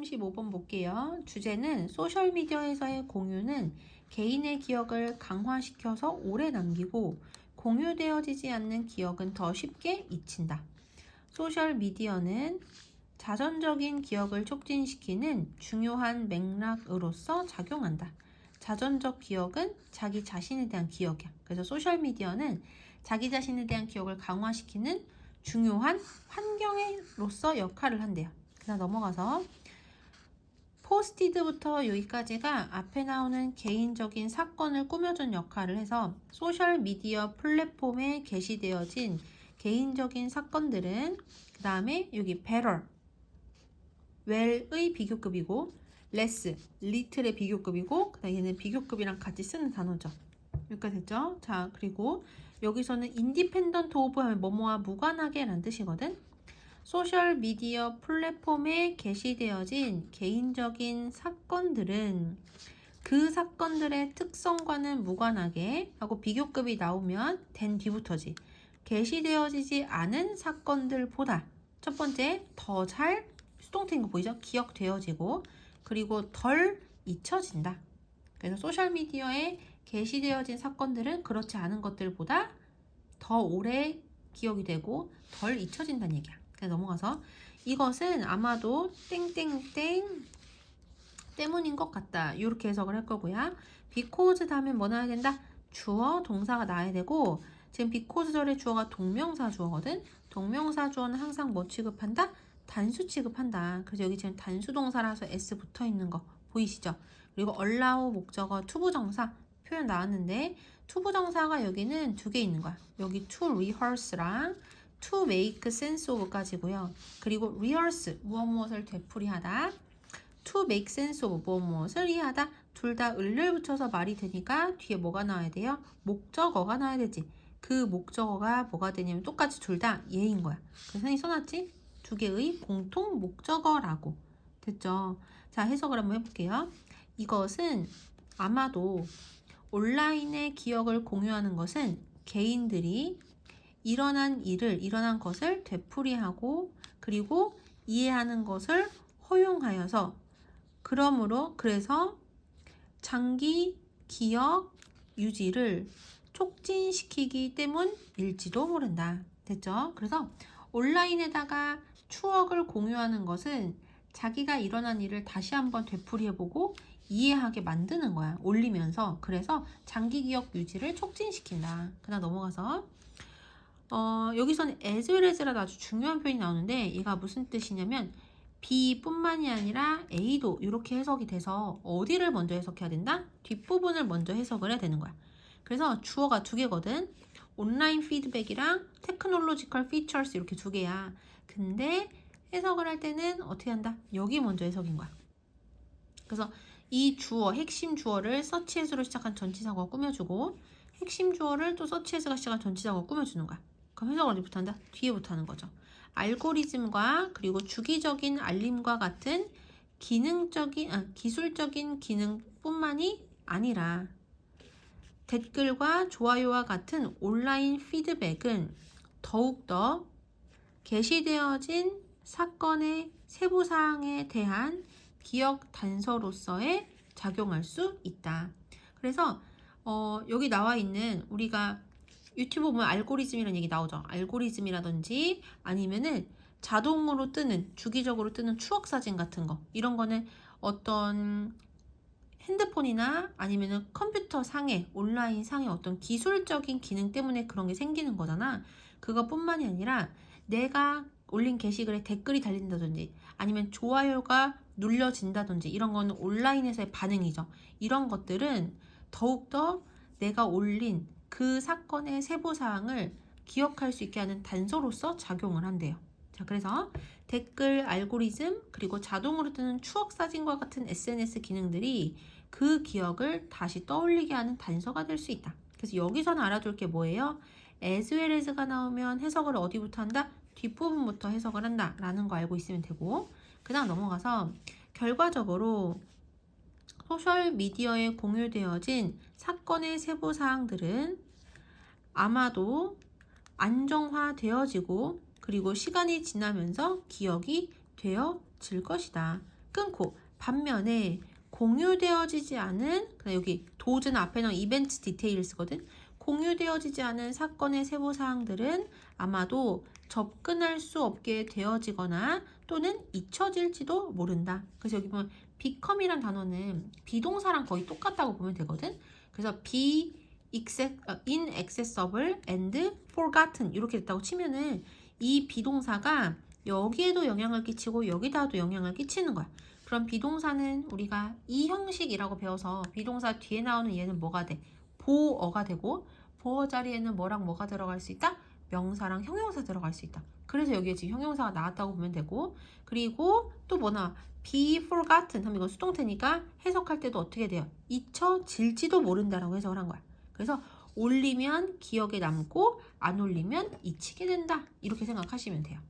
35번 볼게요. 주제는 소셜미디어에서의 공유는 개인의 기억을 강화시켜서 오래 남기고 공유되어지지 않는 기억은 더 쉽게 잊힌다. 소셜미디어는 자전적인 기억을 촉진시키는 중요한 맥락으로서 작용한다. 자전적 기억은 자기 자신에 대한 기억이야. 그래서 소셜미디어는 자기 자신에 대한 기억을 강화시키는 중요한 환경으로서 역할을 한대요. 그다음 넘어가서 포스티드부터 여기까지가 앞에 나오는 개인적인 사건을 꾸며준 역할을 해서 소셜미디어 플랫폼에 게시되어진 개인적인 사건들은 그 다음에 여기 better, well의 비교급이고 less, little의 비교급이고 그 다음에 얘는 비교급이랑 같이 쓰는 단어죠. 여기까지 됐죠? 자 그리고 여기서는 independent of 하면 뭐뭐와 무관하게 라는 뜻이거든. 소셜미디어 플랫폼에 게시되어진 개인적인 사건들은 그 사건들의 특성과는 무관하게 하고 비교급이 나오면 된 뒤부터지 게시되어지지 않은 사건들보다 첫 번째 더 잘 수동태인 거 보이죠? 기억되어지고 그리고 덜 잊혀진다. 그래서 소셜미디어에 게시되어진 사건들은 그렇지 않은 것들보다 더 오래 기억이 되고 덜 잊혀진다는 얘기야. 그래서 넘어가서 이것은 아마도 땡땡땡 때문인 것 같다. 이렇게 해석을 할 거고요. because 다음에 뭐 나와야 된다? 주어, 동사가 나와야 되고 지금 because 절의 주어가 동명사 주어거든. 동명사 주어는 항상 뭐 취급한다? 단수 취급한다. 그래서 여기 지금 단수 동사라서 s 붙어 있는 거 보이시죠? 그리고 allow 목적어 투부정사 표현 나왔는데 투부정사가 여기는 두 개 있는 거야. 여기 to rehearse랑 to make sense of까지고요. 그리고 rehearse 무엇 무엇을 되풀이하다. to make sense of 무엇 무엇을 이해하다. 둘 다 을을 붙여서 말이 되니까 뒤에 뭐가 나와야 돼요? 목적어가 나와야 되지. 그 목적어가 뭐가 되냐면 똑같이 둘 다 예인 거야. 그래서 선생님이 써놨지? 두 개의 공통 목적어라고. 됐죠? 자, 해석을 한번 해볼게요. 이것은 아마도 온라인의 기억을 공유하는 것은 개인들이 일어난 일을, 일어난 것을 되풀이하고 그리고 이해하는 것을 허용하여서 그러므로 그래서 장기 기억 유지를 촉진시키기 때문일지도 모른다. 됐죠? 그래서 온라인에다가 추억을 공유하는 것은 자기가 일어난 일을 다시 한번 되풀이해보고 이해하게 만드는 거야. 올리면서. 그래서 장기 기억 유지를 촉진시킨다. 그다음 넘어가서 어, 여기서는 as well as라도 아주 중요한 표현이 나오는데 얘가 무슨 뜻이냐면 B뿐만이 아니라 A도 이렇게 해석이 돼서 어디를 먼저 해석해야 된다? 뒷부분을 먼저 해석을 해야 되는 거야. 그래서 주어가 두 개거든. 온라인 피드백이랑 테크놀로지컬 피처스 이렇게 두 개야. 근데 해석을 할 때는 어떻게 한다? 여기 먼저 해석인 거야. 그래서 이 주어, 핵심 주어를 서치에서로 시작한 전치사가 꾸며주고 핵심 주어를 또 서치에서가 시작한 전치사가 꾸며주는 거야. 그럼 해석을 어디부터 한다? 뒤에부터 하는 거죠. 알고리즘과 그리고 주기적인 알림과 같은 기능적인, 아, 기술적인 기능뿐만이 아니라 댓글과 좋아요와 같은 온라인 피드백은 더욱더 게시되어진 사건의 세부 사항에 대한 기억 단서로서의 작용할 수 있다. 그래서 어, 여기 나와 있는 우리가 유튜브 보면 알고리즘이라는 얘기 나오죠. 알고리즘이라든지 아니면은 자동으로 뜨는 주기적으로 뜨는 추억 사진 같은 거 이런 거는 어떤 핸드폰이나 아니면은 컴퓨터 상에 온라인 상에 어떤 기술적인 기능 때문에 그런 게 생기는 거잖아. 그것뿐만이 아니라 내가 올린 게시글에 댓글이 달린다든지 아니면 좋아요가 눌려진다든지 이런 거는 온라인에서의 반응이죠. 이런 것들은 더욱더 내가 올린 그 사건의 세부 사항을 기억할 수 있게 하는 단서로서 작용을 한대요. 자, 그래서 댓글 알고리즘 그리고 자동으로 뜨는 추억 사진과 같은 SNS 기능들이 그 기억을 다시 떠올리게 하는 단서가 될 수 있다. 그래서 여기서는 알아둘 게 뭐예요? as well as가 나오면 해석을 어디부터 한다? 뒷부분부터 해석을 한다 라는 거 알고 있으면 되고 그 다음 넘어가서 결과적으로 소셜미디어에 공유되어진 사건의 세부 사항들은 아마도 안정화되어지고 그리고 시간이 지나면서 기억이 되어질 것이다. 끊고 반면에 공유되어지지 않은 그다음 여기 도즈는 앞에 나온 이벤트 디테일스거든. 공유되어지지 않은 사건의 세부 사항들은 아마도 접근할 수 없게 되어지거나 또는 잊혀질지도 모른다. 그래서 여기 보면 become이란 단어는 비동사랑 거의 똑같다고 보면 되거든. 그래서 be 어, inaccessible and forgotten 이렇게 됐다고 치면은 이 비동사가 여기에도 영향을 끼치고 여기다도 영향을 끼치는 거야. 그럼 비동사는 우리가 이 형식이라고 배워서 비동사 뒤에 나오는 얘는 뭐가 돼? 보어가 되고 보어 자리에는 뭐랑 뭐가 들어갈 수 있다? 명사랑 형용사 들어갈 수 있다. 그래서 여기에 지금 형용사가 나왔다고 보면 되고 그리고 또 뭐나 be forgotten 하면 이건 수동태니까 해석할 때도 어떻게 돼요? 잊혀질지도 모른다라고 해석을 한 거야. 그래서 올리면 기억에 남고 안 올리면 잊히게 된다. 이렇게 생각하시면 돼요.